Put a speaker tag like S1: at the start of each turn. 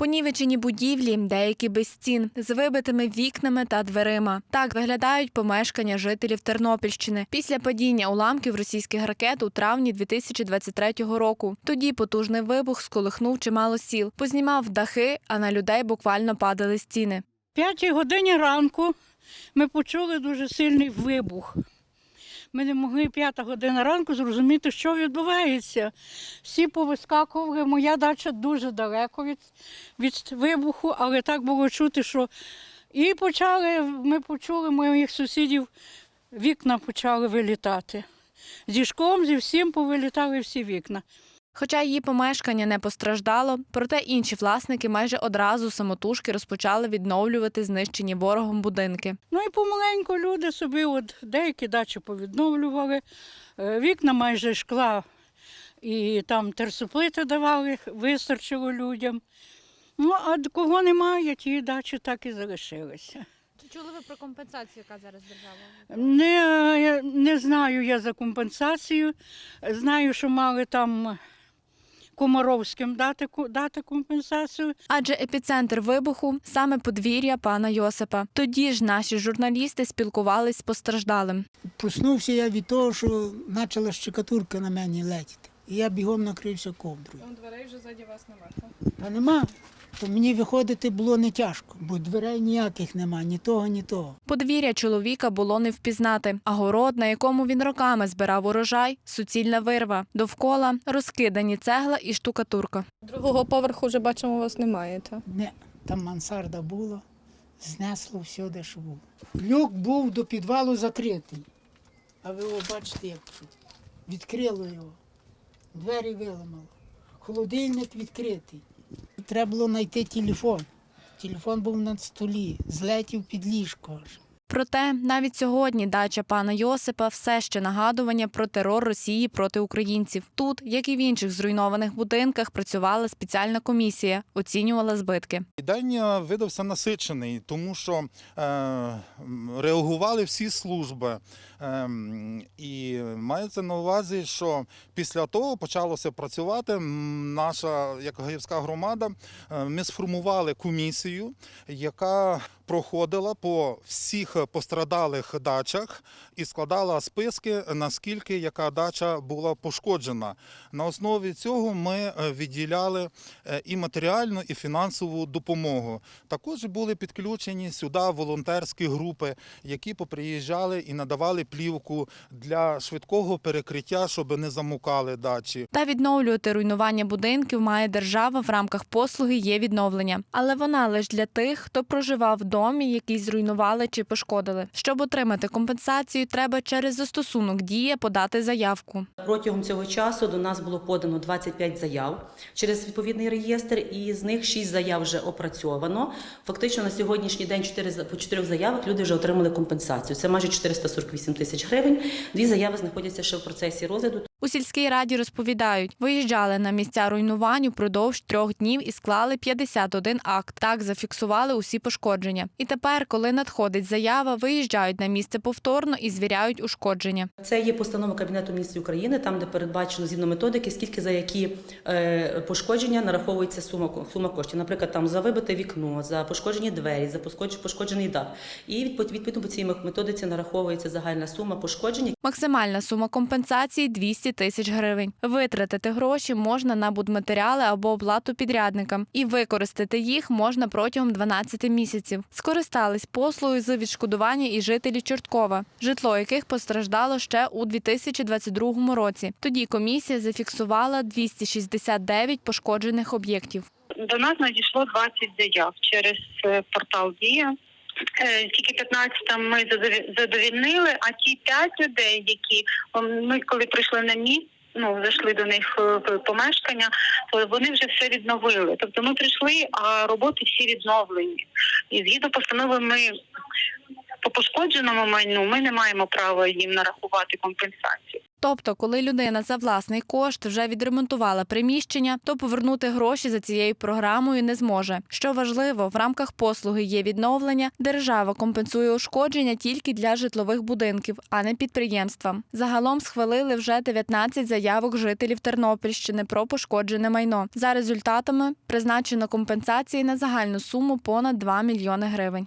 S1: Понівечені будівлі, деякі без стін, з вибитими вікнами та дверима. Так виглядають помешкання жителів Тернопільщини після падіння уламків російських ракет у травні 2023 року. Тоді потужний вибух сколихнув чимало сіл, познімав дахи, а на людей буквально падали стіни.
S2: п'ятій годині ранку ми почули дуже сильний вибух. Ми не могли п'ята година ранку зрозуміти, що відбувається. Всі повискакували. Моя дача дуже далеко від, від вибуху, але так було чути, що і почали, ми почули моїх сусідів, вікна почали вилітати. Зі шклом, зі всім повилітали всі вікна.
S1: Хоча її помешкання не постраждало, проте інші власники майже одразу самотужки розпочали відновлювати знищені ворогом будинки.
S2: Ну і помаленьку люди собі, от деякі дачі повідновлювали, е, вікна майже шкла і там терсоплити давали, вистачило людям. Ну, а кого немає, ті дачі так і залишилися.
S3: Чи чули ви про компенсацію, яка зараз держава?
S2: Не, не знаю я за компенсацію. Знаю, що мали там Комаровським дати, дати компенсацію.
S1: Адже епіцентр вибуху саме подвір'я пана Йосипа. Тоді ж наші журналісти спілкувались з постраждалим.
S4: Проснувся я від того, що почала щекатурка на мене летіти. І я бігом накрився ковдрою.
S3: Дверей вже ззаді вас немає.
S4: Та нема. То мені виходити було не тяжко, бо дверей ніяких нема, ні того, ні того.
S1: Подвір'я чоловіка було не впізнати, а город, на якому він роками збирав урожай, суцільна вирва. Довкола розкидані цегла і штукатурка.
S3: Другого поверху вже бачимо, у вас немає. Та?
S4: Не, там мансарда була, знесло все, де що було. Люк був до підвалу закритий. А ви його бачите, як тут. Відкрило його. Двері виламало. Холодильник відкритий. Треба було знайти телефон. Телефон був на столі, злетів під ліжко.
S1: Проте навіть сьогодні дача пана Йосипа все ще нагадування про терор Росії проти українців. Тут, як і в інших зруйнованих будинках, працювала спеціальна комісія, оцінювала збитки.
S5: День видався насичений, тому що е, реагували всі служби. Е, і мається на увазі, що після того почалося працювати наша як гаївська громада. е, Ми сформували комісію, яка проходила по всіх пострадалих дачах і складала списки, наскільки яка дача була пошкоджена. На основі цього ми е, відділяли е, і матеріальну, і фінансову допомогу. Також були підключені сюди волонтерські групи, які поприїжджали і надавали плівку для швидкого перекриття, щоб не замукали дачі.
S1: Та відновлювати руйнування будинків має держава в рамках послуги є відновлення, але вона лише для тих, хто проживав в домі, який зруйнували чи пошкодили. Щоб отримати компенсацію, треба через застосунок дія подати заявку.
S6: Протягом цього часу до нас було подано 25 заяв через відповідний реєстр, і з них 6 заяв вже опрацьовано. Фактично на сьогоднішній день 4, по 4 заявах люди вже отримали компенсацію. Це майже 448 тисяч гривень. Дві заяви знаходяться ще в процесі розгляду.
S1: У сільській раді розповідають, виїжджали на місця руйнувань упродовж трьох днів і склали 51 акт. Так зафіксували усі пошкодження. І тепер, коли надходить заява, виїжджають на місце повторно і звіряють ушкодження.
S6: Це є постанова Кабінету міністрів України, там де передбачено згідно методики, скільки за які е, пошкодження нараховується сума сума коштів. Наприклад, там за вибите вікно, за пошкоджені двері, за пошкодж- пошкоджений дах. І відповідно по цій методиці нараховується загальна сума пошкоджень,
S1: Максимальна сума компенсації 200 тисяч гривень. Витратити гроші можна на будматеріали або оплату підрядникам, і використати їх можна протягом 12 місяців. Скористались послугою з відшкодування і жителі Чорткова, житло яких постраждало ще у 2022 році. Тоді комісія зафіксувала 269 пошкоджених об'єктів.
S7: До нас надійшло 20 заяв через е, портал Дія. Е, Тільки 15 ми задові- задовільнили, а ті 5 людей, які ми коли прийшли на місце, ну зайшли до них е, в помешкання, то вони вже все відновили. Тобто ми прийшли, а роботи всі відновлені. І згідно постанови ми по пошкодженому майну ми не маємо права їм нарахувати компенсацію.
S1: Тобто, коли людина за власний кошт вже відремонтувала приміщення, то повернути гроші за цією програмою не зможе. Що важливо, в рамках послуги є відновлення. Держава компенсує ушкодження тільки для житлових будинків, а не підприємствам. Загалом схвалили вже 19 заявок жителів Тернопільщини про пошкоджене майно. За результатами призначено компенсації на загальну суму понад 2 мільйони гривень.